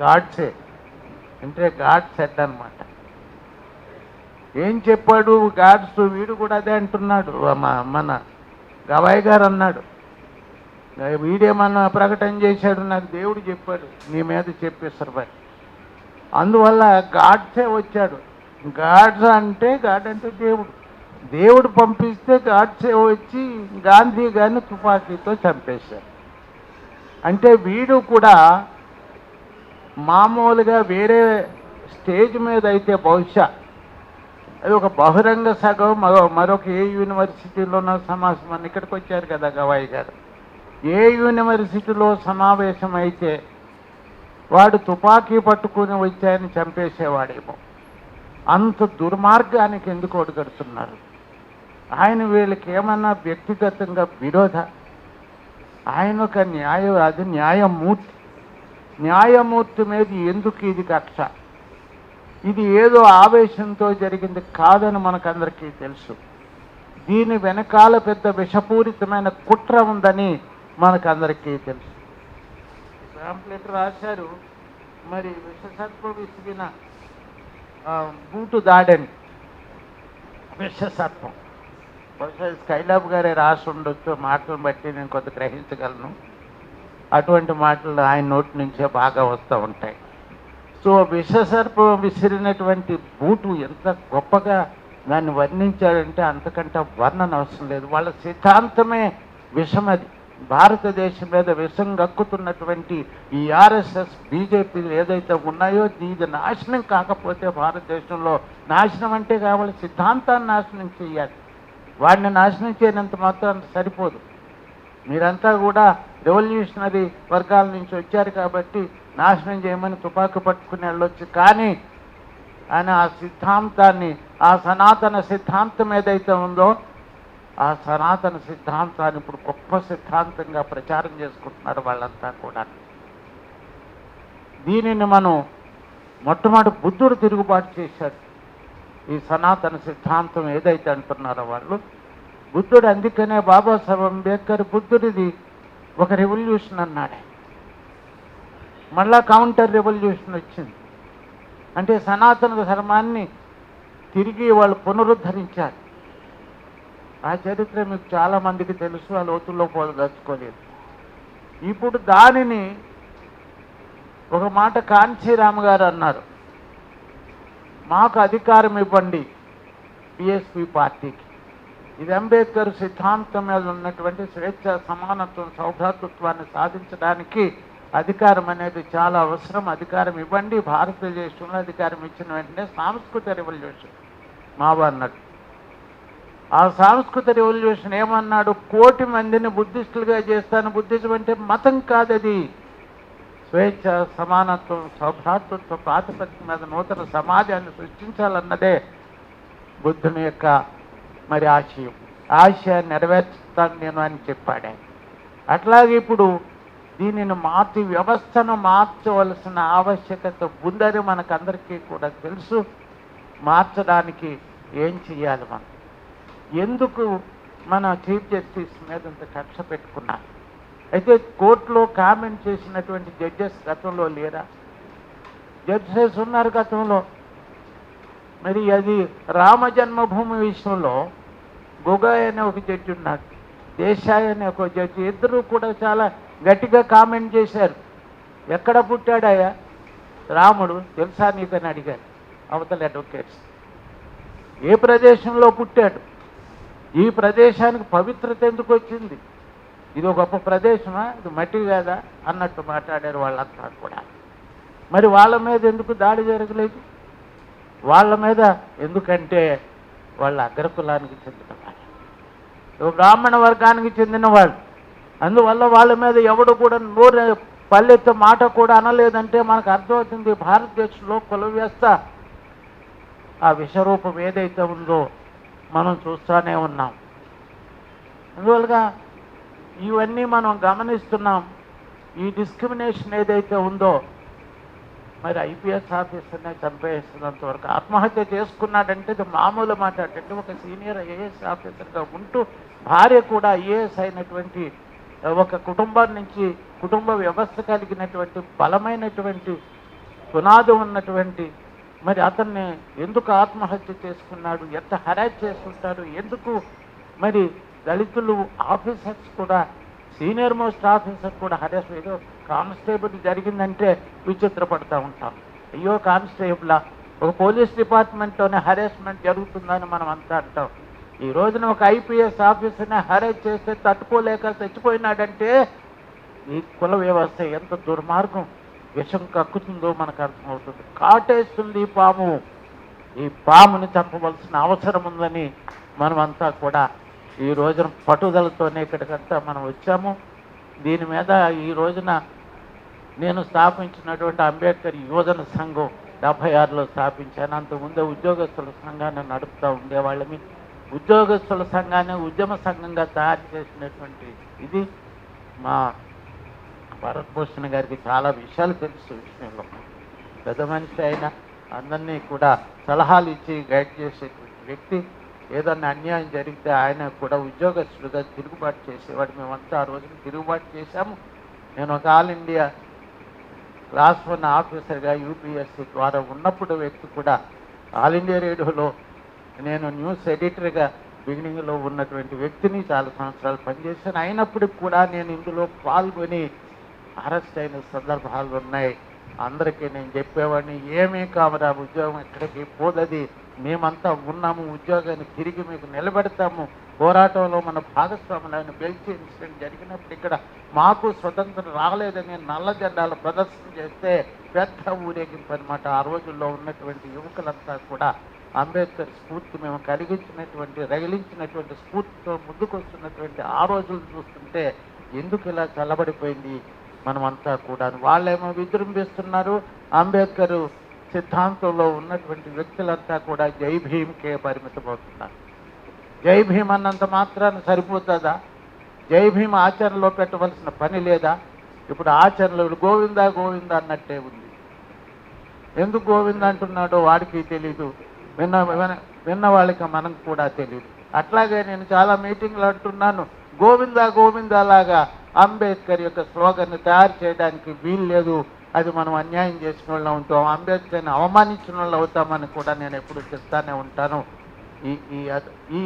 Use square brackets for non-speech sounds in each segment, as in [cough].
గాడ్సే. అంటే God set అనమాట ఏం చెప్పాడు గాడ్స్? వీడు కూడా అదే అంటున్నాడు. మన గవాయి గారు అన్నాడు. వీడేమన్నా ప్రకటన చేశాడు? నాకు దేవుడు చెప్పాడు. నీ మీద చెప్పేస్తారు మరి. అందువల్ల గాడ్సే వచ్చాడు. గాడ్స్ అంటే గాడ్ అంటే దేవుడు. దేవుడు పంపిస్తే గాడ్సే వచ్చి గాంధీ గారిని తుపాకీతో చంపేశారు. అంటే వీడు కూడా మామూలుగా వేరే స్టేజ్ మీద అయితే బహుశా అది ఒక బహిరంగ సగం మరో మరొక ఏ యూనివర్సిటీలోనో సమావేశం అని ఇక్కడికి వచ్చారు కదా గవాయి గారు. ఏ యూనివర్సిటీలో సమావేశం అయితే వాడు తుపాకీ పట్టుకుని వచ్చాయని చంపేసేవాడేమో. అంత దుర్మార్గానికి ఎందుకు ఒడిగడుతున్నారు? ఆయన వీళ్ళకి ఏమన్నా వ్యక్తిగతంగా విరోధ? ఆయన ఒక న్యాయ అది న్యాయమూర్తి. న్యాయమూర్తి మీద ఎందుకు ఇది కక్ష? ఇది ఏదో ఆవేశంతో జరిగింది కాదని మనకందరికీ తెలుసు. దీని వెనకాల పెద్ద విషపూరితమైన కుట్ర ఉందని మనకందరికీ తెలుసు. పాంప్లెట్ రాశారు. మరి విషసర్ప విసిగిన బూటు దాడని విషసర్పం బహుశా స్కైలాబ్ గారే రాసి ఉండొచ్చు మాటలను బట్టి నేను కొంత గ్రహించగలను. అటువంటి మాటలు ఆయన నోటి నుంచే బాగా వస్తూ ఉంటాయి. సో విషసర్పం విసిరినటువంటి బూటు ఎంత గొప్పగా దాన్ని వర్ణించాడంటే అంతకంటే వర్ణన అవసరం లేదు. వాళ్ళ సిద్ధాంతమే విషం అది. భారతదేశం మీద విషం గక్కుతున్నటువంటి ఈ ఆర్ఎస్ఎస్ బీజేపీలు ఏదైతే ఉన్నాయో ఇది నాశనం కాకపోతే భారతదేశంలో నాశనం అంటే కావాలి. సిద్ధాంతాన్ని నాశనం చేయాలి. వాడిని నాశనం చేయనంత మాత్రం సరిపోదు. మీరంతా కూడా రెవల్యూషనరీ వర్గాల నుంచి వచ్చారు కాబట్టి నాశనం చేయమని తుపాకు పట్టుకుని వెళ్ళొచ్చు. కానీ ఆయన ఆ సిద్ధాంతాన్ని ఆ సనాతన సిద్ధాంతం ఏదైతే ఉందో ఆ సనాతన సిద్ధాంతాన్ని ఇప్పుడు గొప్ప సిద్ధాంతంగా ప్రచారం చేసుకుంటున్నారు వాళ్ళంతా కూడా. దీనిని మనం మొట్టమొదటి బుద్ధుడు తిరుగుబాటు చేశాడు. ఈ సనాతన సిద్ధాంతం ఏదైతే అంటున్నారో వాళ్ళు బుద్ధుడు అందుకనే బాబాసాహెబ్ అంబేద్కర్ బుద్ధుడిది ఒక రెవల్యూషన్ అన్నాడే మళ్ళా కౌంటర్ రెవల్యూషన్ వచ్చింది. అంటే సనాతన ధర్మాన్ని తిరిగి వాళ్ళు పునరుద్ధరించారు. ఆ చరిత్ర మీకు చాలా మందికి తెలుసు ఆ లోతుల్లో పోదలుచుకోలేదు ఇప్పుడు దానిని ఒక మాట కాంచీరామ్ గారు అన్నారు. మాకు అధికారం ఇవ్వండి పిఎస్పి పార్టీకి. ఇది అంబేద్కర్ సిద్ధాంతం మీద ఉన్నటువంటి స్వేచ్ఛ సమానత్వం సౌభ్రాతృత్వాన్ని సాధించడానికి అధికారం అనేది చాలా అవసరం. అధికారం ఇవ్వండి. భారతదేశంలో అధికారం ఇచ్చిన వెంటనే సాంస్కృతిక రెవల్యూషన్ మావా అన్నట్టు ఆ సాంస్కృతిక రెవల్యూషన్ ఏమన్నాడు? కోటి మందిని బుద్ధిస్టులుగా చేస్తాను. బుద్ధిజం అంటే మతం కాదది. స్వేచ్ఛ సమానత్వం సౌభ్రాతృత్వ ప్రాతిపదిక మీద నూతన సమాజాన్ని సృష్టించాలన్నదే బుద్ధుని యొక్క మరి ఆశయం ఆశయాన్ని నెరవేర్చుతాను నేను అని చెప్పాడు. ఆయన అట్లాగే ఇప్పుడు దీనిని మార్చి వ్యవస్థను మార్చవలసిన ఆవశ్యకత ఉందని మనకందరికీ కూడా తెలుసు. మార్చడానికి ఏం చేయాలి మనం? ఎందుకు మన చీఫ్ జస్టిస్ మీద ఇంత కక్ష పెట్టుకున్నారు? అయితే కోర్టులో కామెంట్ చేసినటువంటి జడ్జెస్ గతంలో లేరా? జడ్జెస్ ఉన్నారు గతంలో. మరి అది రామ జన్మభూమి విషయంలో గొగాయ్ అనే ఒక జడ్జి ఉన్నాడు. దేశాయ్ అనే ఒక జడ్జి. ఇద్దరు కూడా చాలా గట్టిగా కామెంట్ చేశారు. ఎక్కడ పుట్టాడయ్యా రాముడు. తెలుసా నీకని అడిగారు. అవతల అడ్వకేట్స్. ఏ ప్రదేశంలో పుట్టాడు? ఈ ప్రదేశానికి పవిత్రత ఎందుకు వచ్చింది? ఇది ఒక గొప్ప ప్రదేశమా? ఇది మట్టి కాదా? అన్నట్టు మాట్లాడారు వాళ్ళంతా కూడా. మరి వాళ్ళ మీద ఎందుకు దాడి జరగలేదు? వాళ్ళ మీద ఎందుకంటే వాళ్ళ అగ్రకులానికి చెందిన వాళ్ళు. బ్రాహ్మణ వర్గానికి చెందిన వాళ్ళు. అందువల్ల వాళ్ళ మీద ఎవడు కూడా నోరు పల్లెత్త మాట కూడా అనలేదంటే మనకు అర్థమవుతుంది భారతదేశంలో కుల వ్యవస్థ. ఆ విషరూపం ఏదైతే ఉందో మనం చూస్తూనే ఉన్నాం. అందువల్లగా ఇవన్నీ మనం గమనిస్తున్నాం. ఈ డిస్క్రిమినేషన్ ఏదైతే ఉందో మరి ఐపీఎస్ ఆఫీసర్నే చంపేస్తున్నంత వరకు ఆత్మహత్య చేసుకున్నాడంటే ఇది మామూలు మాట. అంటే ఒక సీనియర్ ఐఏఎస్ ఆఫీసర్గా ఉంటూ భార్య కూడా ఐఏఎస్ అయినటువంటి ఒక కుటుంబం నుంచి కుటుంబ వ్యవస్థ కలిగినటువంటి బలమైనటువంటి పునాది ఉన్నటువంటి మరి అతన్ని ఎందుకు ఆత్మహత్య చేసుకున్నాడు ఎంత హరాజ్ చేసుకుంటాడు ఎందుకు మరి దళితులు ఆఫీసర్స్ కూడా సీనియర్ మోస్ట్ ఆఫీసర్ కూడా హరాస్ ఏదో కానిస్టేబుల్ జరిగిందంటే విచిత్రపడతా ఉంటాం. అయ్యో కానిస్టేబులా ఒక పోలీస్ డిపార్ట్మెంట్లోనే హరాస్మెంట్ జరుగుతుందని మనం అంతా అంటాం. ఈ రోజున ఒక ఐపీఎస్ ఆఫీసర్ని హరేజ్ చేస్తే తట్టుకోలేక చచ్చిపోయినాడంటే ఈ కుల వ్యవస్థ ఎంత దుర్మార్గం విషం కక్కుతుందో మనకు అర్థమవుతుంది. కాటేస్తుంది ఈ పాము. ఈ పాముని చంపవలసిన అవసరం ఉందని మనమంతా కూడా ఈ రోజున పట్టుదలతోనే ఇక్కడికంతా మనం వచ్చాము. దీని మీద ఈ రోజున నేను స్థాపించినటువంటి అంబేద్కర్ యువజన సంఘం డెబ్బై ఆరులో స్థాపించాను. అంతకుముందే ఉద్యోగస్తుల సంఘాన్ని నడుపుతూ ఉండేవాళ్ళమి. ఉద్యోగస్తుల సంఘాన్ని ఉద్యమ సంఘంగా తయారు చేసినటువంటి ఇది మా భరత్భూషణ్ గారికి చాలా విషయాలు తెలుసు ఈ విషయంలో. పెద్ద మనిషి అయినా అందరినీ కూడా సలహాలు ఇచ్చి గైడ్ చేసేటువంటి వ్యక్తి. ఏదన్నా అన్యాయం జరిగితే ఆయన కూడా ఉద్యోగస్తులుగా తిరుగుబాటు చేసేవాడు. మేమంతా ఆ రోజున తిరుగుబాటు చేశాము. నేను ఒక ఆల్ ఇండియా క్లాస్ వన్ ఆఫీసర్గా యూపీఎస్సీ ద్వారా ఉన్నప్పుడు వ్యక్తి కూడా ఆల్ ఇండియా రేడియోలో నేను న్యూస్ ఎడిటర్గా బిగినింగ్లో ఉన్నటువంటి వ్యక్తిని చాలా సంవత్సరాలు పనిచేశాను. అయినప్పటికి కూడా నేను ఇందులో పాల్గొని అరెస్ట్ అయిన సందర్భాలు ఉన్నాయి. అందరికీ నేను చెప్పేవాడిని ఏమీ కామరా ఉద్యోగం ఎక్కడికి పోదది? మేమంతా ఉన్నాము ఉద్యోగాన్ని తిరిగి మీకు నిలబెడతాము పోరాటంలో మన భాగస్వాములైన బెల్చి ఇన్సిడెంట్ జరిగినప్పుడు ఇక్కడ మాకు స్వతంత్రం రాలేదని నల్ల జెండాల ప్రదర్శన చేస్తే పెద్ద ఊరేగింపు అనమాట ఆ రోజుల్లో ఉన్నటువంటి యువకులంతా కూడా అంబేద్కర్ స్ఫూర్తి మేము కలిగించినటువంటి రగిలించినటువంటి స్ఫూర్తితో ముందుకొస్తున్నటువంటి ఆ రోజులు చూస్తుంటే ఎందుకు ఇలా చల్లబడిపోయింది మనమంతా కూడా వాళ్ళేమో విజృంభిస్తున్నారు. అంబేద్కర్ సిద్ధాంతంలో ఉన్నటువంటి వ్యక్తులంతా కూడా జై భీమ్కే పరిమితమవుతున్నారు. జై భీమ్ అన్నంత మాత్రాన సరిపోతుందా? జై భీమ్ ఆచరణలో పెట్టవలసిన పని లేదా? ఇప్పుడు ఆచరణలో గోవిందా గోవిందా అన్నట్టే ఉంది. ఎందుకు గోవింద అంటున్నాడో వాడికి తెలీదు. విన్న విన్న- వాళ్ళకి మనకు కూడా తెలియదు అట్లాగే నేను చాలా మీటింగ్లు అంటున్నాను. గోవింద గోవింద లాగా అంబేద్కర్ యొక్క స్లోగన్ని తయారు చేయడానికి వీలు లేదు. అది మనం అన్యాయం చేసిన వాళ్ళు ఉంటాం అంబేద్కర్ని అవమానించిన వాళ్ళు అవుతామని కూడా నేను ఎప్పుడు చెప్తానే ఉంటాను. ఈ ఈ ఈ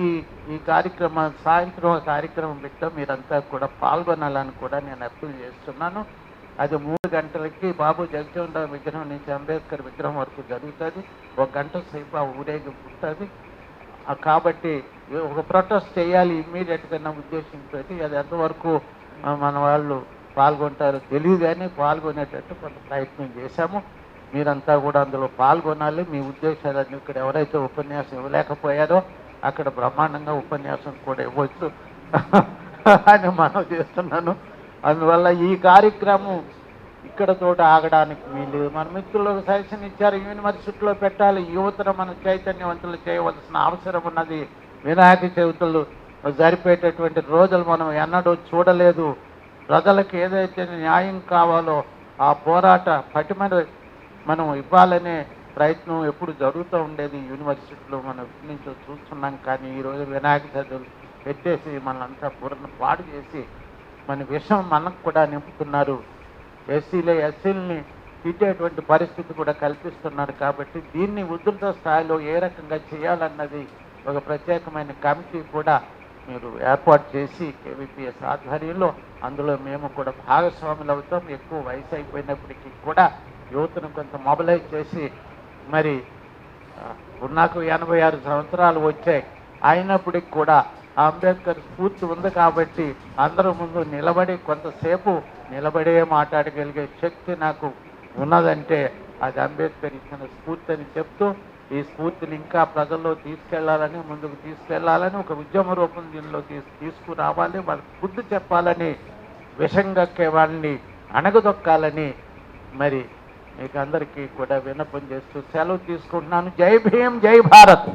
ఈ కార్యక్రమం సాయంత్రం కార్యక్రమం పెట్టాం మీరంతా కూడా పాల్గొనాలని కూడా నేను అప్పీల్ చేస్తున్నాను. అది మూడు గంటలకి బాబు జగజీవన్ రావు విగ్రహం నుంచి అంబేద్కర్ విగ్రహం వరకు జరుగుతుంది. ఒక గంట సేపు ఆ ఊరేగింపు ఉంటుంది. కాబట్టి ఒక ప్రొటెస్ట్ చేయాలి ఇమ్మీడియట్గా నా ఉద్దేశంతో అది ఎంతవరకు మన వాళ్ళు పాల్గొంటారో తెలియదు కానీ పాల్గొనేటట్టు కొంత ప్రయత్నం చేశాము. మీరంతా కూడా అందులో పాల్గొనాలి. మీ ఉద్దేశాలన్నీ ఇక్కడ ఎవరైతే ఉపన్యాసం ఇవ్వలేకపోయారో అక్కడ బ్రహ్మాండంగా ఉపన్యాసం కూడా ఇవ్వచ్చు [laughs] అని మనం చేస్తున్నాను. అందువల్ల ఈ కార్యక్రమం ఇక్కడ చోట ఆగడానికి వీలు. మన మిత్రులకు సజెషన్ ఇచ్చారు యూనివర్సిటీలో పెట్టాలి. యువతను మన చైతన్యవంతులు చేయవలసిన అవసరం ఉన్నది. వినాయక చవితులు జరిపేటటువంటి రోజులు మనం ఎన్నడూ చూడలేదు. ప్రజలకు ఏదైతే న్యాయం కావాలో ఆ పోరాట పటిమను మనం ఇవ్వాలనే ప్రయత్నం ఎప్పుడు జరుగుతూ ఉండేది యూనివర్సిటీలో మనం ఇప్పటి నుంచో చూస్తున్నాం. కానీ ఈరోజు వినాయక చదువులు పెట్టేసి మనంతా పూర్ణ పాడు చేసి మన విషం మనకు కూడా నింపుతున్నారు. ఎస్సీలే ఎస్సీలని తిట్టేటువంటి పరిస్థితి కూడా కల్పిస్తున్నారు. కాబట్టి దీన్ని ఉధృత స్థాయిలో ఏ రకంగా చేయాలన్నది ఒక ప్రత్యేకమైన కమిటీ కూడా మీరు ఏర్పాటు చేసి కేవీపీఎస్ ఆధ్వర్యంలో అందులో మేము కూడా భాగస్వాములు అవుతాం. ఎక్కువ వయసు అయిపోయినప్పటికీ కూడా యువతను కొంత మొబలైజ్ చేసి మరి నాకు ఎనభై ఆరు సంవత్సరాలు వచ్చాయి. అయినప్పటికి కూడా అంబేద్కర్ స్ఫూర్తి ఉంది కాబట్టి అందరూ ముందు నిలబడి కొంతసేపు నిలబడే మాట్లాడగలిగే శక్తి నాకు ఉన్నదంటే అది అంబేద్కర్ ఇచ్చిన స్ఫూర్తి అని చెప్తూ ఈ స్ఫూర్తిని ఇంకా ప్రజల్లో తీసుకెళ్ళాలని ముందుకు తీసుకెళ్ళాలని ఒక ఉద్యమ రూపం దీనిలో తీసు తీసుకురావాలి వాళ్ళకి బుద్ధి చెప్పాలని విషంగక్కే వాళ్ళని అణగదొక్కాలని మరి మీకు అందరికీ కూడా విన్నపం చేస్తూ సెలవు తీసుకుంటున్నాను. జై భీం జై భారత్.